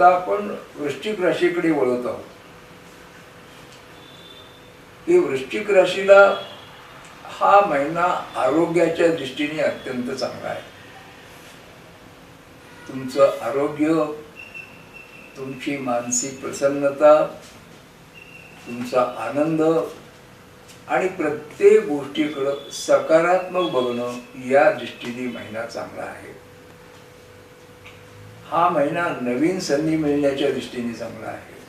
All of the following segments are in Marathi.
आता आपण वृश्चिक राशीकडे वळत आहोत. की वृश्चिक राशीला हा महिना आरोग्याच्या दृष्टीने अत्यंत चांगला आहे. तुमचं आरोग्य तुमची मानसिक प्रसन्नता तुमचा आनंद आणि प्रत्येक गोष्टीकडं सकारात्मक बघणं या दृष्टीने महिना चांगला आहे. हा महिना नवीन संधी मिळण्याच्या दृष्टीने चांगला आहे.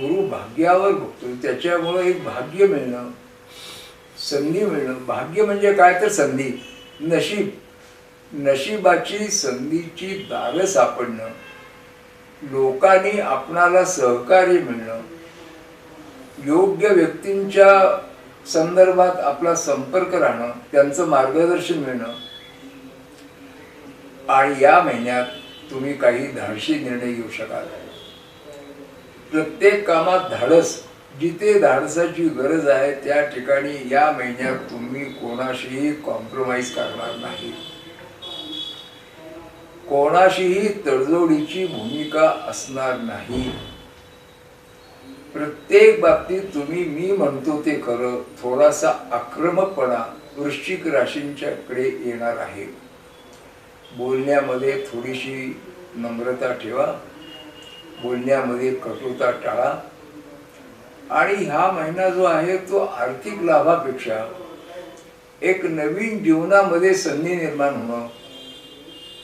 गुरु भाग्यावर बघतो त्याच्यामुळं एक भाग्य मिळणं संधी मिळणं. भाग्य म्हणजे काय तर संधी. नशीब. नशिबाची संधीची दारं सापडणं. लोकांनी आपणाला सहकार्य मिळणं. योग्य व्यक्तींच्या संदर्भात आपला संपर्क राहणं त्यांचं मार्गदर्शन मिळणं. आणि या महिन्यात तुम्ही काही धाडशी निर्णय घेऊ शकाल. प्रत्येक कामात धाडस जिथे धाडसाची गरज आहे त्या ठिकाणी या महिन्यात तुम्ही कोणाशीही कॉम्प्रोमाइज करणार नाही. कोणाशीही तडजोडीची भूमिका असणार नाही. प्रत्येक बाबतीत तुम्ही मी म्हणतो ते खरं थोडासा आक्रमकपणा वृश्चिक राशींच्याकडे येणार आहे. बोलण्यामध्ये थोडीशी नम्रता ठेवा बोलण्यामध्ये कटुता टाळा. आणि हा महिना जो आहे तो आर्थिक लाभापेक्षा एक नवीन जीवनामध्ये संधी निर्माण होणं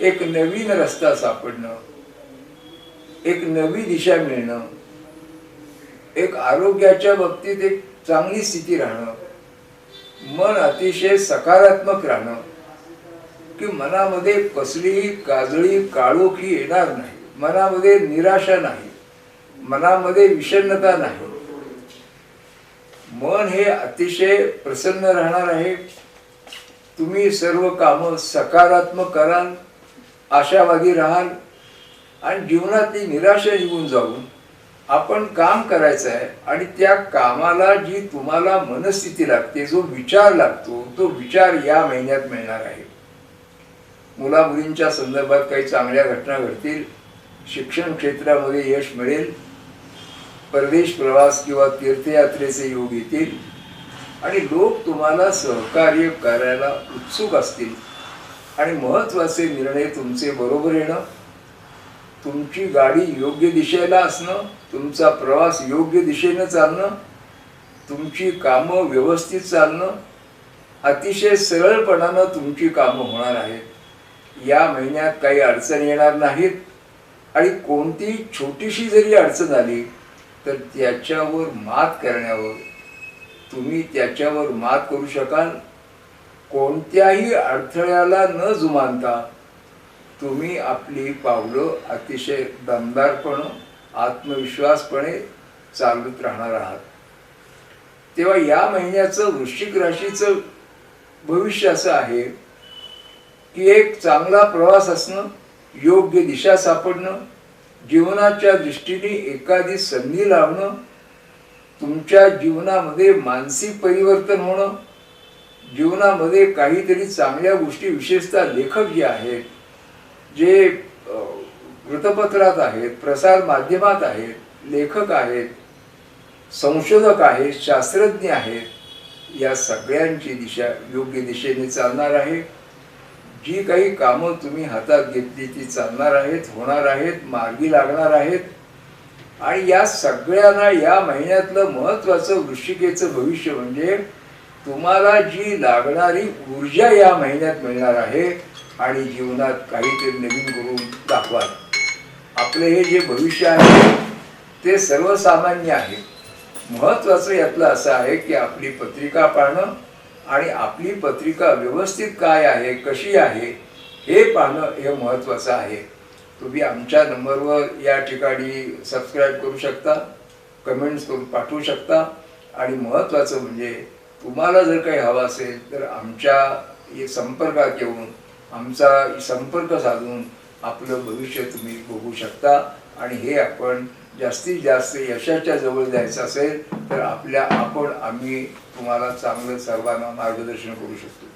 एक नवीन रस्ता सापडणं एक नवी दिशा मिळणं एक आरोग्याच्या बाबतीत एक चांगली स्थिती राहणं मन अतिशय सकारात्मक राहणं की मनामध्ये कसलीही काजळी काळोखी येणार नाही. मनामध्ये निराशा नाही. मनामध्ये विषन्नता नाही. मन हे अतिशय प्रसन्न राहणार आहे. तुम्ही सर्व कामं सकारात्मक कराल आशावादी राहाल आणि जीवनातली निराशा निघून जाऊन आपण काम करायचं आहे आणि त्या कामाला जी तुम्हाला मनस्थिती लागते जो विचार लागतो तो विचार या महिन्यात मिळणार आहे. मुलामुलींच्या संदर्भात काही चांगल्या घटना घडतील शिक्षण क्षेत्रामध्ये यश मिळेल परदेश प्रवास किंवा तीर्थयात्रेचे योग येतील आणि लोक तुम्हाला सहकार्य करायला उत्सुक असतील. आणि महत्त्वाचे निर्णय तुमचे बरोबर येणं तुमची गाडी योग्य दिशेला असणं तुमचा प्रवास योग्य दिशेनं चालणं तुमची कामं व्यवस्थित चालणं अतिशय सरळपणानं तुमची कामं होणार आहेत. या महिन्यात काही अडचण येणार नाहीत. आणि कोणती छोटीशी जरी अडचण आली तर त्याच्यावर मात करण्यावर तुम्ही त्याच्यावर मात करू शकाल. कोणत्याही अडथळ्याला न जुमानता तुम्ही आपली पावलं अतिशय दमदारपणे आत्मविश्वासपणे चालत राहणार आहात. तेव्हा या महिन्याचं वृश्चिक राशीचं भविष्य असं आहे की एक चांगला प्रवास असणं योग्य दिशा सापडणं जीवनाच्या दृष्टीने एखादी संधी लावणं तुमच्या जीवनामध्ये मानसिक परिवर्तन होणं जीवनामध्ये काहीतरी चांगल्या गोष्टी विशेषतः लेखक जे आहेत जे वृत्तपत्रात आहेत प्रसार माध्यमात आहेत लेखक आहेत संशोधक आहेत शास्त्रज्ञ आहेत या सगळ्यांची दिशा योग्य दिशेने चालणार आहे. जी काही कामं तुम्ही हातात घेतली ती चालणार आहेत होणार आहेत मार्गी लागणार आहेत. आणि या सगळ्यांना या महिन्यातलं महत्त्वाचं वृश्चिकेचं भविष्य म्हणजे तुम्हाला जी लागणारी ऊर्जा या महिन्यात मिळणार आहे आणि जीवनात काहीतरी नवीन करून दाखवाल. आपले हे जे भविष्य आहे ते सर्वसामान्य आहे. महत्त्वाचं यातलं असं आहे की आपली पत्रिका पाहणं आणि आपली पत्रिका व्यवस्थित काय आहे कशी आहे हे पाहणं हे महत्त्वाचं आहे. तुम्ही आमच्या नंबरवर या ठिकाणी सबस्क्राईब करू शकता कमेंट्स करून पाठवू शकता. आणि महत्त्वाचं म्हणजे तुम्हाला जर काही हवं असेल तर आमच्या हे संपर्कात येऊन आमचा संपर्क साधून आपलं भविष्य तुम्ही बघू शकता. आणि हे आपण जास्तीत जास्त यशाच्या जवळ जायचं असेल तर आपल्या आपण आम्ही तुम्हाला चांगलं सर्वांना मार्गदर्शन करू शकतो.